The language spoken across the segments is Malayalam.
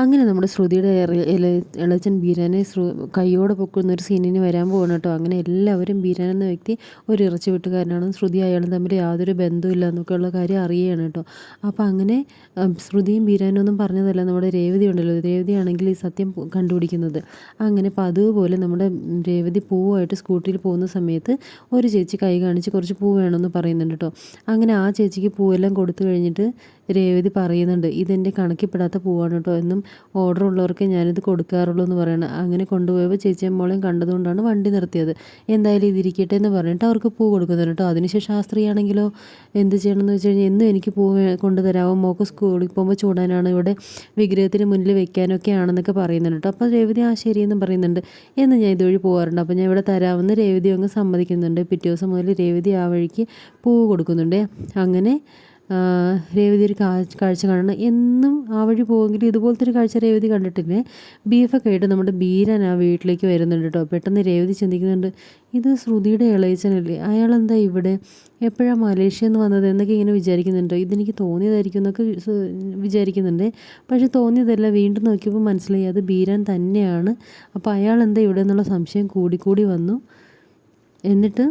അങ്ങനെ നമ്മുടെ ശ്രുതിയുടെ ഇളച്ചൻ ബീരാനെ കൈയോടെ പൊക്കുന്ന ഒരു സീനിന് വരാൻ പോകണം കേട്ടോ. അങ്ങനെ എല്ലാവരും ബീരാൻ എന്ന വ്യക്തി ഒരു ഇറച്ചി വെട്ടുകാരനാണ് ശ്രുതി അയാളും തമ്മിൽ യാതൊരു ബന്ധമില്ല എന്നൊക്കെയുള്ള കാര്യം അറിയുകയാണ് കേട്ടോ. അപ്പോൾ അങ്ങനെ ശ്രുതിയും ബീരാനും ഒന്നും പറഞ്ഞതല്ല. നമ്മുടെ രേവതി ഉണ്ടല്ലോ. രേവതി ആണെങ്കിൽ ഈ സത്യം കണ്ടുപിടിക്കുന്നത്. അങ്ങനെ പതിവ് നമ്മുടെ രേവതി പൂവായിട്ട് സ്കൂട്ടിയിൽ പോകുന്ന സമയത്ത് ഒരു ചേച്ചി കൈ കാണിച്ച് കുറച്ച് പൂ വേണമെന്ന് പറയുന്നുണ്ട് കേട്ടോ. അങ്ങനെ ആ ചേച്ചിക്ക് പൂവെല്ലാം കൊടുത്തു കഴിഞ്ഞിട്ട് രേവതി പറയുന്നുണ്ട് ഇതെന്റെ കണക്കിപ്പെടാത്ത പൂവാണ് കേട്ടോ എന്നും ഓർഡർ ഉള്ളവർക്ക് ഞാനിത് കൊടുക്കാറുള്ളൂ എന്ന് പറയണം. അങ്ങനെ കൊണ്ടുപോയപ്പോൾ ചേച്ചിയമ്മോളെയും കണ്ടതുകൊണ്ടാണ് വണ്ടി നിർത്തിയത്. എന്തായാലും ഇതിരിക്കട്ടെ എന്ന് പറഞ്ഞിട്ട് അവർക്ക് പൂ കൊടുക്കുന്നുണ്ട് കേട്ടോ അതിനുശേഷം ആ സ്ത്രീയാണെങ്കിലോ എന്ത് ചെയ്യണമെന്ന് വെച്ച് കഴിഞ്ഞാൽ എന്നും എനിക്ക് പൂ കൊണ്ടുതരാമോ മോക്ക് സ്കൂളിൽ പോകുമ്പോൾ ചൂടാനാണ്? ഇവിടെ വിഗ്രഹത്തിന് മുന്നിൽ വെക്കാനൊക്കെ ആണെന്നൊക്കെ പറയുന്നുണ്ട് കേട്ടോ അപ്പോൾ രേവതി ആ ശരിയെന്നും പറയുന്നുണ്ട്. എന്ന് ഞാൻ ഇതുവഴി പോകാറുണ്ട് അപ്പോൾ ഞാൻ ഇവിടെ തരാമെന്ന് രേവതി അങ്ങ് സമ്മതിക്കുന്നുണ്ട്. പിറ്റേ ദിവസം മുതൽ രേവതി ആ വഴിക്ക് പൂവ് കൊടുക്കുന്നുണ്ട്. അങ്ങനെ രേവതി ഒരു കാഴ്ച കാണണം. എന്നും ആ വഴി പോകുമെങ്കിൽ ഇതുപോലത്തെ ഒരു കാഴ്ച രേവതി കണ്ടിട്ടില്ലേ? ബീഫൊക്കെ ആയിട്ട് നമ്മുടെ ബീരൻ ആ വീട്ടിലേക്ക് വരുന്നുണ്ട് കേട്ടോ. പെട്ടെന്ന് രേവതി ചിന്തിക്കുന്നുണ്ട് ഇത് ശ്രുതിയുടെ ഇളയച്ചനല്ലേ? അയാളെന്താ ഇവിടെ? എപ്പോഴാണ് മലേഷ്യ എന്ന് വന്നത്? എന്നൊക്കെ ഇങ്ങനെ വിചാരിക്കുന്നുണ്ടോ. ഇതെനിക്ക് തോന്നിയതായിരിക്കും എന്നൊക്കെ വിചാരിക്കുന്നുണ്ട്. പക്ഷെ തോന്നിയതല്ല വീണ്ടും നോക്കിയപ്പോൾ മനസ്സിലായി അത് ബീരൻ തന്നെയാണ്. അപ്പോൾ അയാൾ എന്താ ഇവിടെ എന്നുള്ള സംശയം കൂടിക്കൂടി വന്നു. എന്നിട്ട്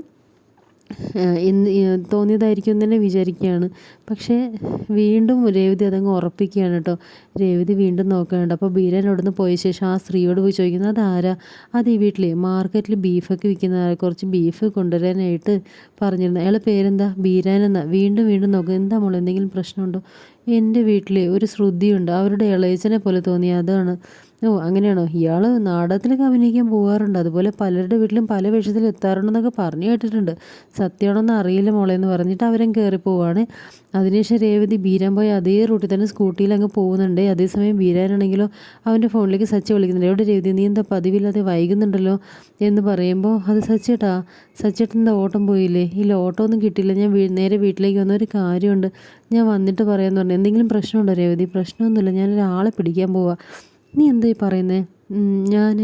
എന്ന് തോന്നിയതായിരിക്കും എന്ന് തന്നെ വിചാരിക്കുകയാണ്. പക്ഷേ വീണ്ടും രേവതി അതങ്ങ് ഉറപ്പിക്കുകയാണ് കേട്ടോ. രേവതി വീണ്ടും നോക്കാനുണ്ട് അപ്പോൾ ബീരൻ അവിടുന്ന് പോയ ശേഷം ആ സ്ത്രീയോട് പോയി ചോദിക്കുന്നത് അതാരാ? അത് ഈ വീട്ടിൽ മാർക്കറ്റിൽ ബീഫൊക്കെ വിൽക്കുന്ന കുറച്ച് ബീഫ് കൊണ്ടുവരാനായിട്ട് പറഞ്ഞിരുന്നു. അയാളെ പേരെന്താ? ബീരാൻ എന്നാ. വീണ്ടും വീണ്ടും നോക്കുക എന്താ മോളെ എന്തെങ്കിലും പ്രശ്നമുണ്ടോ? എന്റെ വീട്ടിൽ ഒരു ശ്രുതിയുണ്ട്. അവരുടെ ഇളയച്ചനെ പോലെ തോന്നി അതാണ്. ഓ അങ്ങനെയാണോ? ഇയാൾ നാടകത്തിലൊക്കെ അഭിനയിക്കാൻ പോകാറുണ്ട് അതുപോലെ പലരുടെ വീട്ടിലും പല വേഷത്തിൽ എത്താറുണ്ടെന്നൊക്കെ പറഞ്ഞു കേട്ടിട്ടുണ്ട്. സത്യമാണെന്ന് അറിയില്ല മോളെ എന്ന് പറഞ്ഞിട്ട് അവരും കയറി പോവാണ്. അതിനുശേഷം രേവതി ബീരാൻ പോയി അതേ റൂട്ടിൽ തന്നെ സ്കൂട്ടിയിൽ അങ്ങ് പോകുന്നുണ്ട്. അതേസമയം ബീരാനാണെങ്കിലോ അവന്റെ ഫോണിലേക്ക് സച്ചി വിളിക്കുന്നുണ്ട്. എവിടെ രേവതി? നീ എന്താ പതിവില്ലാതെ വൈകുന്നുണ്ടല്ലോ എന്ന് പറയുമ്പോൾ അത് സച്ചേട്ടാ സച്ചേട്ടൻ എന്താ ഓട്ടം പോയില്ലേ? ഇല്ല ഓട്ടം ഒന്നും കിട്ടിയില്ല. ഞാൻ നേരെ വീട്ടിലേക്ക് വന്ന ഒരു കാര്യമുണ്ട്. ഞാൻ വന്നിട്ട് പറയാമെന്ന് പറഞ്ഞു. എന്തെങ്കിലും പ്രശ്നമുണ്ടോ രേവതി? പ്രശ്നമൊന്നുമില്ല. ഞാനൊരാളെ പിടിക്കാൻ പോവാ. നീ എന്താ ഈ പറയുന്നത് ഞാൻ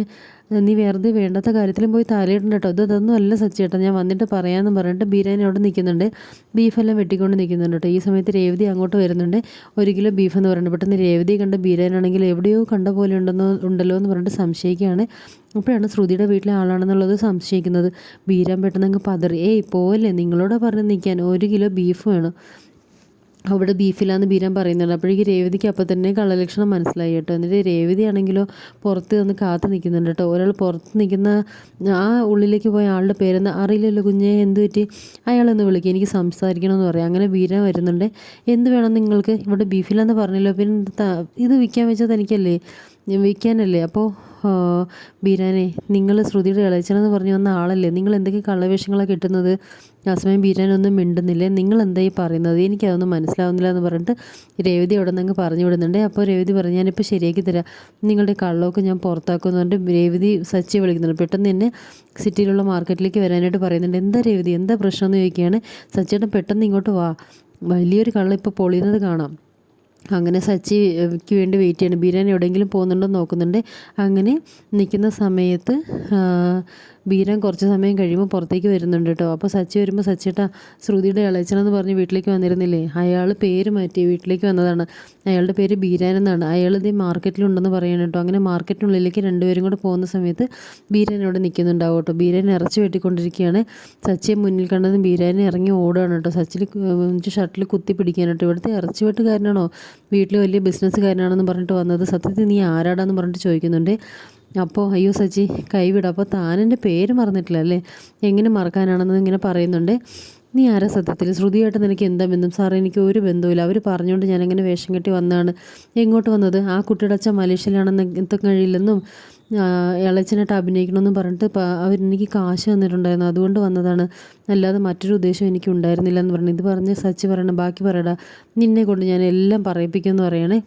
നീ വെറുതെ വേണ്ടാത്ത കാര്യത്തിലും പോയി തലയിടണ്ട കേട്ടോ ഇത് അതൊന്നും അല്ല സച്ചേട്ടാ ഞാൻ വന്നിട്ട് പറയാമെന്ന് പറഞ്ഞിട്ട് ബിരിയാണി അവിടെ നിൽക്കുന്നുണ്ട്. ബീഫെല്ലാം വെട്ടിക്കൊണ്ട് നിൽക്കുന്നുണ്ട് കേട്ടോ ഈ സമയത്ത് രേവതി അങ്ങോട്ട് വരുന്നുണ്ട്. ഒരു കിലോ ബീഫ് എന്ന് പറയുന്നത് പെട്ടെന്ന് രേവതി കണ്ട ബിരിയാണി ആണെങ്കിൽ എവിടെയോ കണ്ട പോലെ ഉണ്ടെന്നോ ഉണ്ടല്ലോ എന്ന് പറഞ്ഞിട്ട് സംശയിക്കുകയാണ്. അപ്പോഴാണ് ശ്രുതിയുടെ വീട്ടിലെ ആളാണെന്നുള്ളത് സംശയിക്കുന്നത്. ബീരാൻ പെട്ടെന്ന് അങ്ങ് പതറി. ഏയ് പോവല്ലേ? നിങ്ങളോട് പറഞ്ഞ് നിൽക്കാൻ ഒരു കിലോ ബീഫ് വേണം. അവിടെ ബീഫിലാന്ന് ബീരാൻ പറയുന്നുണ്ട്. അപ്പോഴേക്ക് രേവതിക്ക് അപ്പം തന്നെ കള്ളലക്ഷണം മനസ്സിലായി കേട്ടോ. എന്നിട്ട് രേവതി ആണെങ്കിലോ പുറത്ത് നിന്ന് കാത്തു നിൽക്കുന്നുണ്ട് കേട്ടോ. ഒരാൾ പുറത്ത് നിൽക്കുന്ന ആ ഉള്ളിലേക്ക് പോയ ആളുടെ പേരെന്ന് അറിയില്ലല്ലോ കുഞ്ഞെ എന്ത് പറ്റി? അയാളൊന്ന് വിളിക്കുക എനിക്ക് സംസാരിക്കണമെന്ന് പറയാം. അങ്ങനെ ബീരാൻ വരുന്നുണ്ട്. എന്ത് വേണം നിങ്ങൾക്ക്? ഇവിടെ ബീഫിലാന്ന് പറഞ്ഞല്ലോ. പിന്നെ ഇത് വിൽക്കാൻ വെച്ചാൽ തനിക്കല്ലേ വിൽക്കാനല്ലേ? അപ്പോൾ ബീരാനെ നിങ്ങൾ ശ്രുതിയുടെ ഇളച്ചനെന്ന് പറഞ്ഞു വന്ന ആളല്ലേ? നിങ്ങൾ എന്തൊക്കെ കള്ളവേഷങ്ങളാണ് കിട്ടുന്നത്? ആ സമയം ബീരാനൊന്നും മിണ്ടുന്നില്ലേ? നിങ്ങൾ എന്തായി പറയുന്നത്? എനിക്കതൊന്നും മനസ്സിലാവുന്നില്ല എന്ന് പറഞ്ഞിട്ട് രേവതി അവിടെ നിന്ന് പറഞ്ഞു വിടുന്നുണ്ട്. അപ്പോൾ രേവതി പറഞ്ഞു ഞാനിപ്പോൾ ശരിയാക്കി തരാം. നിങ്ങളുടെ കള്ളമൊക്കെ ഞാൻ പുറത്താക്കുമെന്ന് പറഞ്ഞിട്ട് രേവതി സച്ചി വിളിക്കുന്നുണ്ട്. പെട്ടെന്ന് തന്നെ സിറ്റിയിലുള്ള മാർക്കറ്റിലേക്ക് വരാനായിട്ട് പറയുന്നുണ്ട്. എന്താ രേവതി? എന്താ പ്രശ്നം എന്ന് ചോദിക്കുകയാണ് സച്ചേട്ടൻ പെട്ടെന്ന് ഇങ്ങോട്ട് വാ. വലിയൊരു കള്ളം ഇപ്പോൾ പൊളിയുന്നത് കാണാം. അങ്ങനെ സച്ചിക്ക് വേണ്ടി വെയിറ്റ് ചെയ്യണം. ബിരിയാണി എവിടെയെങ്കിലും പോകുന്നുണ്ടോ നോക്കുന്നുണ്ട്. അങ്ങനെ നിൽക്കുന്ന സമയത്ത് ബീരാൻ കുറച്ച് സമയം കഴിയുമ്പോൾ പുറത്തേക്ക് വരുന്നുണ്ട് കേട്ടോ. അപ്പോൾ സച്ചി വരുമ്പോൾ സച്ചിട്ട ശ്രുതിയുടെ ഇളച്ചനെന്ന് പറഞ്ഞ് വീട്ടിലേക്ക് വന്നിരുന്നില്ലേ? അയാൾ പേര് മാറ്റി വീട്ടിലേക്ക് വന്നതാണ്. അയാളുടെ പേര് ബീരാൻ എന്നാണ്. അയാൾ ഇത് മാർക്കറ്റിലുണ്ടെന്ന് പറയണം കേട്ടോ. അങ്ങനെ മാർക്കറ്റിനുള്ളിലേക്ക് രണ്ടുപേരും കൂടെ പോകുന്ന സമയത്ത് ബീരാൻ അവിടെ നിൽക്കുന്നുണ്ടാവും കേട്ടോ. ബീരാൻ ഇറച്ചി വെട്ടിക്കൊണ്ടിരിക്കുകയാണ്. സച്ചിയെ മുന്നിൽ കണ്ടതും ബീരാനെ ഇറങ്ങി ഓടുകയാണ് കേട്ടോ. സച്ചിൽ ഷർട്ടിൽ കുത്തി പിടിക്കാനായിട്ട് ഇവിടുത്തെ ഇറച്ചി വെട്ടുകാരനാണോ വീട്ടിൽ വലിയ ബിസിനസ്സുകാരനാണെന്ന് പറഞ്ഞിട്ട് വന്നത് സത്യത്തിൽ നീ ആരാടാന്ന് പറഞ്ഞിട്ട് ചോദിക്കുന്നുണ്ട്. അപ്പോൾ അയ്യോ സജി കൈവിട. അപ്പോൾ താനെന്റെ പേര് മറന്നിട്ടില്ല അല്ലേ? എങ്ങനെ മറക്കാനാണെന്ന് ഇങ്ങനെ പറയുന്നുണ്ട്. നീ ആരാ സത്യത്തിൽ? ശ്രുതിയായിട്ട് നിനക്ക് എന്താ ബന്ധം? സാറേ എനിക്ക് ഒരു ബന്ധവുമില്ല. അവർ പറഞ്ഞുകൊണ്ട് ഞാൻ എങ്ങനെ വേഷം കെട്ടി വന്നതാണ്. എങ്ങോട്ട് വന്നത്? ആ കുട്ടിയുടെ അച്ഛൻ മലേഷ്യയിലാണെന്ന് എത്താൻ കഴിയില്ലെന്നും ഇളച്ചനായിട്ട് അഭിനയിക്കണമെന്നും പറഞ്ഞിട്ട് അവരെനിക്ക് കാശ് തന്നിട്ടുണ്ടായിരുന്നു. അതുകൊണ്ട് വന്നതാണ്. അല്ലാതെ മറ്റൊരു ഉദ്ദേശം എനിക്ക് ഉണ്ടായിരുന്നില്ല എന്ന് പറഞ്ഞു ഇത് പറഞ്ഞ് സച്ചി പറയണം. ബാക്കി പറയടാ. നിന്നെ കൊണ്ട് ഞാൻ എല്ലാം പറയിപ്പിക്കുമെന്ന് പറയണേ.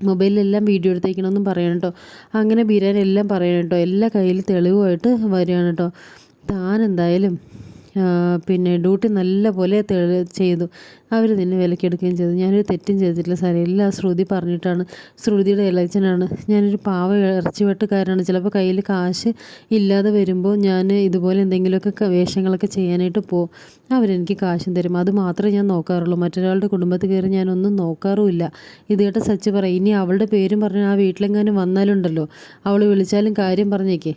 മൊബൈലിലെല്ലാം വീഡിയോ എടുത്തേക്കണമെന്നും പറയണം കേട്ടോ അങ്ങനെ ബിരിയാണി എല്ലാം പറയണം കേട്ടോ എല്ലാ കയ്യിൽ തെളിവുമായിട്ട് വരികയാണ് കേട്ടോ താൻ എന്തായാലും പിന്നെ ഡ്യൂട്ടി നല്ല പോലെ ചെയ്തു. അവർ തന്നെ വിലക്കെടുക്കുകയും ചെയ്തു. ഞാനൊരു തെറ്റും ചെയ്തിട്ടില്ല സാറേ. എല്ലാം ശ്രുതി പറഞ്ഞിട്ടാണ്. ശ്രുതിയുടെ ഇളച്ചനാണ് ഞാനൊരു പാവ ഇറച്ചി വെട്ടുകാരനാണ് ചിലപ്പോൾ കയ്യിൽ കാശ് ഇല്ലാതെ വരുമ്പോൾ ഞാൻ ഇതുപോലെ എന്തെങ്കിലുമൊക്കെ വേഷങ്ങളൊക്കെ ചെയ്യാനായിട്ട് പോകും അവരെനിക്ക് കാശും തരും. അത് മാത്രമേ ഞാൻ നോക്കാറുള്ളൂ. മറ്റൊരാളുടെ കുടുംബത്തിൽ കയറി ഞാനൊന്നും നോക്കാറുമില്ല. ഇത് കേട്ട സച്ച് പറയും ഇനി അവളുടെ പേരും പറഞ്ഞ് ആ വീട്ടിലെങ്ങാനും വന്നാലുണ്ടല്ലോ. അവൾ വിളിച്ചാലും കാര്യം പറഞ്ഞേക്കേ.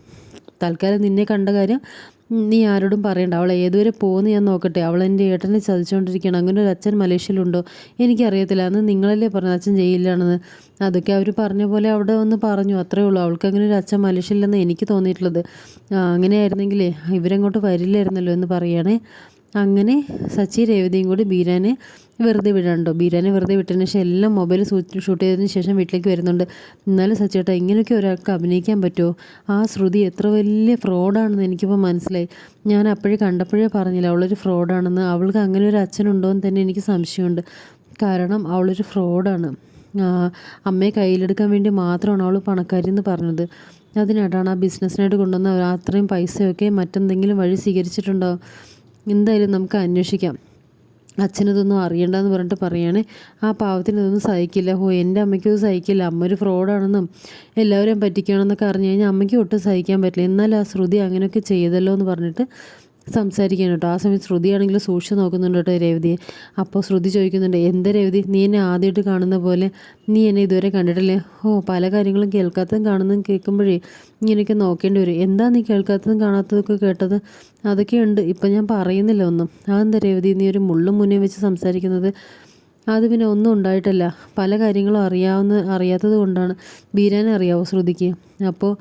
തൽക്കാലം നിന്നെ കണ്ട കാര്യം നീ ആരോടും പറയണ്ട. അവൾ ഏതുവരെ പോകുന്നു ഞാൻ നോക്കട്ടെ. അവൾ എന്റെ ഏട്ടനെ ചതിച്ചുകൊണ്ടിരിക്കുകയാണ്. അങ്ങനെ ഒരു അച്ഛൻ മലേഷ്യയിലുണ്ടോ? എനിക്കറിയത്തില്ല. അന്ന് നിങ്ങളല്ലേ പറഞ്ഞു അച്ഛൻ ജയിലിലാണെന്ന്. അതൊക്കെ അവർ പറഞ്ഞ പോലെ അവിടെ ഒന്ന് പറഞ്ഞു. അത്രേ ഉള്ളൂ. അവൾക്ക് അങ്ങനെ ഒരു അച്ഛൻ മലേഷ്യയിലെന്ന് എനിക്ക് തോന്നിയിട്ടുള്ളത്. അങ്ങനെയായിരുന്നെങ്കിലേ ഇവരങ്ങോട്ട് വരില്ലായിരുന്നല്ലോ എന്ന് പറയുകയാണേ അങ്ങനെ സച്ചി രേവതിയും കൂടി ബീരാനെ വെറുതെ വിടാണ്ടോ ബീരാനെ വെറുതെ വിട്ടതിന് ശേഷം എല്ലാം മൊബൈൽ ഷൂട്ട് ചെയ്തതിന് ശേഷം വീട്ടിലേക്ക് വരുന്നുണ്ട്. എന്നാലും സച്ചേട്ടാ ഇങ്ങനെയൊക്കെ ഒരാൾക്ക് അഭിനയിക്കാൻ പറ്റുമോ? ആ ശ്രുതി എത്ര വലിയ ഫ്രോഡാണെന്ന് എനിക്കിപ്പോൾ മനസ്സിലായി. ഞാൻ അപ്പോഴേ കണ്ടപ്പോഴേ പറഞ്ഞില്ല അവളൊരു ഫ്രോഡാണെന്ന്. അവൾക്ക് അങ്ങനെ ഒരു അച്ഛനുണ്ടോ എന്ന് തന്നെ എനിക്ക് സംശയമുണ്ട്. കാരണം അവളൊരു ഫ്രോഡാണ്. അമ്മയെ കയ്യിലെടുക്കാൻ വേണ്ടി മാത്രമാണ് അവൾ പണക്കാരി എന്ന് പറഞ്ഞത്. അതിനായിട്ടാണ് ആ ബിസിനസ്സിനായിട്ട് കൊണ്ടുവന്ന അത്രയും പൈസയൊക്കെ മറ്റെന്തെങ്കിലും വഴി സ്വീകരിച്ചിട്ടുണ്ടോ? എന്തായാലും നമുക്ക് അന്വേഷിക്കാം. അച്ഛനതൊന്നും അറിയണ്ടെന്ന് പറഞ്ഞിട്ട് പറയുകയാണെ ആ പാവത്തിന് ഇതൊന്നും സഹിക്കില്ല. ഓ എന്റെ അമ്മയ്ക്കും സഹിക്കില്ല. അമ്മ ഒരു ഫ്രോഡാണെന്നും എല്ലാവരെയും പറ്റിക്കുകയാണെന്നൊക്കെ അറിഞ്ഞു കഴിഞ്ഞാൽ അമ്മയ്ക്ക് ഒട്ടും സഹിക്കാൻ പറ്റില്ല. എന്നാൽ ആ ശ്രുതി അങ്ങനെയൊക്കെ ചെയ്തല്ലോ എന്ന് പറഞ്ഞിട്ട് സംസാരിക്കാൻ കേട്ടോ ആ സമയത്ത് ശ്രുതിയാണെങ്കിൽ സൂക്ഷിച്ച് നോക്കുന്നുണ്ട് കേട്ടോ രേവതിയെ. അപ്പോൾ ശ്രുതി ചോദിക്കുന്നുണ്ട് എന്താ രേവതി നീ എന്നെ ആദ്യമായിട്ട് കാണുന്ന പോലെ നീ എന്നെ ഇതുവരെ കണ്ടിട്ടില്ലേ? ഓ പല കാര്യങ്ങളും കേൾക്കാത്തതും കാണുന്നതും കേൾക്കുമ്പോഴേ എനിക്ക് നോക്കേണ്ടി വരും. എന്താ നീ കേൾക്കാത്തതും കാണാത്തതൊക്കെ കേട്ടത്? അതൊക്കെയുണ്ട്. ഇപ്പം ഞാൻ പറയുന്നില്ല ഒന്നും. അതെന്താ രേവതി നീ ഒരു മുള്ളും മുന്നേ വെച്ച് സംസാരിക്കുന്നത്? അത് പിന്നെ ഒന്നും ഉണ്ടായിട്ടല്ല. പല കാര്യങ്ങളും അറിയാവുന്ന അറിയാത്തത് കൊണ്ടാണ് ബീരാനെ അറിയാവോ ശ്രുതിക്ക്? അപ്പോൾ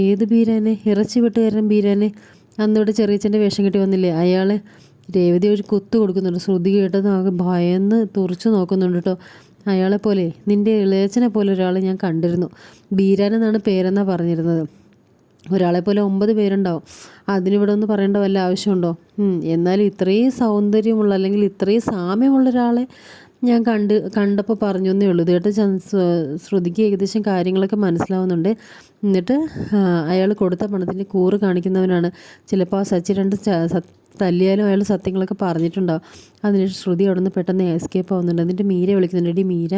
ഏത് ബീരാനെ? ഇറച്ചി വെട്ടുകാരൻ ബീരാനെ? അന്നിവിടെ ചെറിയച്ഛന്റെ വേഷം കെട്ടി വന്നില്ലേ? അയാൾ രേവതി ഒരു കുത്തു കൊടുക്കുന്നുണ്ട്. ശ്രുതി കേട്ടത് ആകെ ഭയന്ന് തുറച്ചു നോക്കുന്നുണ്ട് കേട്ടോ. അയാളെ പോലെ നിന്റെ ഇളയച്ചനെ പോലെ ഒരാളെ ഞാൻ കണ്ടിരുന്നു. ബീരാൻ എന്നാണ് പേരെന്നാണ് പറഞ്ഞിരുന്നത്. ഒരാളെ പോലെ ഒമ്പത് പേരുണ്ടാവും. അതിനിവിടെ ഒന്ന് പറയേണ്ട വല്ല ആവശ്യമുണ്ടോ? എന്നാൽ ഇത്രയും സൗന്ദര്യമുള്ള അല്ലെങ്കിൽ ഇത്രയും സാമ്യമുള്ള ഒരാളെ ഞാൻ കണ്ട് കണ്ടപ്പോൾ പറഞ്ഞു എന്നേ ഉള്ളൂ ഇതായിട്ട് ശ്രുതിക്ക് ഏകദേശം കാര്യങ്ങളൊക്കെ മനസ്സിലാവുന്നുണ്ട്. എന്നിട്ട് അയാൾ കൊടുത്ത പണത്തിന്റെ കൂറ് കാണിക്കുന്നവനാണ്. ചിലപ്പോൾ ആ സച്ചി രണ്ട് തല്ലിയാലും അയാൾ സത്യങ്ങളൊക്കെ പറഞ്ഞിട്ടുണ്ടാവും. അതിന് ശ്രുതി അവിടെ നിന്ന് പെട്ടെന്ന് എസ്കേപ്പ് ആവുന്നുണ്ട്. എന്നിട്ട് മീര വിളിക്കുന്നുണ്ട്. എടി മീര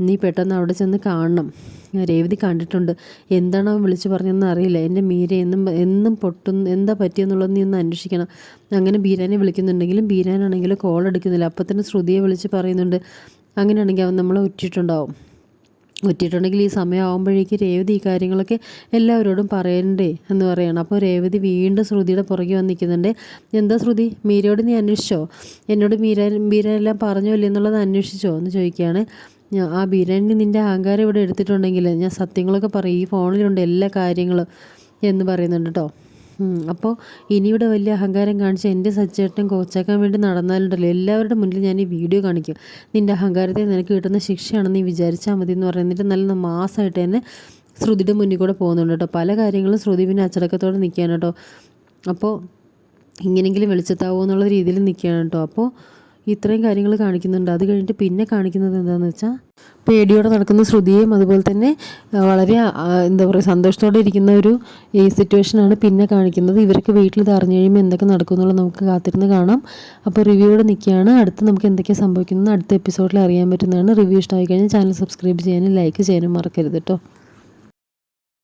നീ പെട്ടെന്ന് അവിടെ ചെന്ന് കാണണം. രേവതി കണ്ടിട്ടുണ്ട്. എന്താണ് അവൻ വിളിച്ചു പറഞ്ഞതെന്ന് അറിയില്ല. എന്റെ മീര എന്നും എന്നും പൊട്ടുന്നു എന്താ പറ്റിയെന്നുള്ളത് നീ ഒന്ന് അന്വേഷിക്കണം. അങ്ങനെ ബീരാനെ വിളിക്കുന്നുണ്ടെങ്കിലും ബീരാനാണെങ്കിലും കോൾ എടുക്കുന്നില്ല. അപ്പം തന്നെ ശ്രുതിയെ വിളിച്ച് പറയുന്നുണ്ട്. അങ്ങനെയാണെങ്കിൽ അവൻ നമ്മളെ ഉറ്റിട്ടുണ്ടാവും. ഒറ്റിട്ടുണ്ടെങ്കിൽ ഈ സമയമാകുമ്പോഴേക്ക് രേവതി ഈ കാര്യങ്ങളൊക്കെ എല്ലാവരോടും പറയണ്ടേ എന്ന് പറയണം. അപ്പോൾ രേവതി വീണ്ടും ശ്രുതിയുടെ പുറകെ വന്നിരിക്കുന്നുണ്ട് എന്താ ശ്രുതി? മീരയോട് നീ അന്വേഷിച്ചോ? എന്നോട് മീര മീര എല്ലാം പറഞ്ഞോ എന്നുള്ളത് അന്വേഷിച്ചോ എന്ന് ചോദിക്കുകയാണ്. ആ ബീരാനി നിന്റെ അഹങ്കാരം ഇവിടെ എടുത്തിട്ടുണ്ടെങ്കിൽ ഞാൻ സത്യങ്ങളൊക്കെ പറയും. ഈ ഫോണിലുണ്ട് എല്ലാ കാര്യങ്ങളും എന്ന് പറയുന്നുണ്ട് കേട്ടോ. അപ്പോൾ ഇനിയുടെ വലിയ അഹങ്കാരം കാണിച്ച് എന്റെ സജ്ജേട്ടൻ കോച്ചാക്കാൻ വേണ്ടി നടന്നാലുണ്ടല്ലോ. എല്ലാവരുടെ മുന്നിൽ ഞാൻ ഈ വീഡിയോ കാണിക്കും. നിന്റെ അഹങ്കാരത്തെ നിനക്ക് കിട്ടുന്ന ശിക്ഷയാണെന്ന് നീ വിചാരിച്ചാൽ മതി എന്ന് പറയുന്നിട്ട് നല്ല മാസമായിട്ട് തന്നെ ശ്രുതിയുടെ മുന്നിൽ കൂടെ പോകുന്നുണ്ട് കേട്ടോ. പല കാര്യങ്ങളും ശ്രുതി പിന്നെ അച്ചടക്കത്തോടെ നിൽക്കുകയാണ് കേട്ടോ. അപ്പോൾ ഇങ്ങനെങ്കിലും വെളിച്ചത്താവോ എന്നുള്ള രീതിയിൽ നിൽക്കുകയാണ് കേട്ടോ. അപ്പോൾ ഇത്രയും കാര്യങ്ങൾ കാണിക്കുന്നുണ്ട്. അത് കഴിഞ്ഞിട്ട് പിന്നെ കാണിക്കുന്നത് എന്താണെന്ന് വെച്ചാൽ പേടിയോടെ നടക്കുന്ന ശ്രുതിയും അതുപോലെ തന്നെ വളരെ എന്താ പറയുക സന്തോഷത്തോടെ ഇരിക്കുന്ന ഒരു സിറ്റുവേഷനാണ് പിന്നെ കാണിക്കുന്നത്. ഇവർക്ക് വീട്ടിൽ ഇത് അറിഞ്ഞു കഴിയുമ്പോൾ എന്തൊക്കെ നടക്കുമെന്നുള്ളത് നമുക്ക് കാത്തിരുന്ന് കാണാം. അപ്പോൾ റിവ്യൂടെ നിൽക്കുകയാണ്. അടുത്ത് നമുക്ക് എന്തൊക്കെയാണ് സംഭവിക്കുന്നത് അടുത്ത എപ്പിസോഡിൽ അറിയാൻ പറ്റുന്നതാണ്. റിവ്യൂ ഇഷ്ടമായി കഴിഞ്ഞാൽ ചാനൽ സബ്സ്ക്രൈബ് ചെയ്യാനും ലൈക്ക് ചെയ്യാനും മറക്കരുത് കേട്ടോ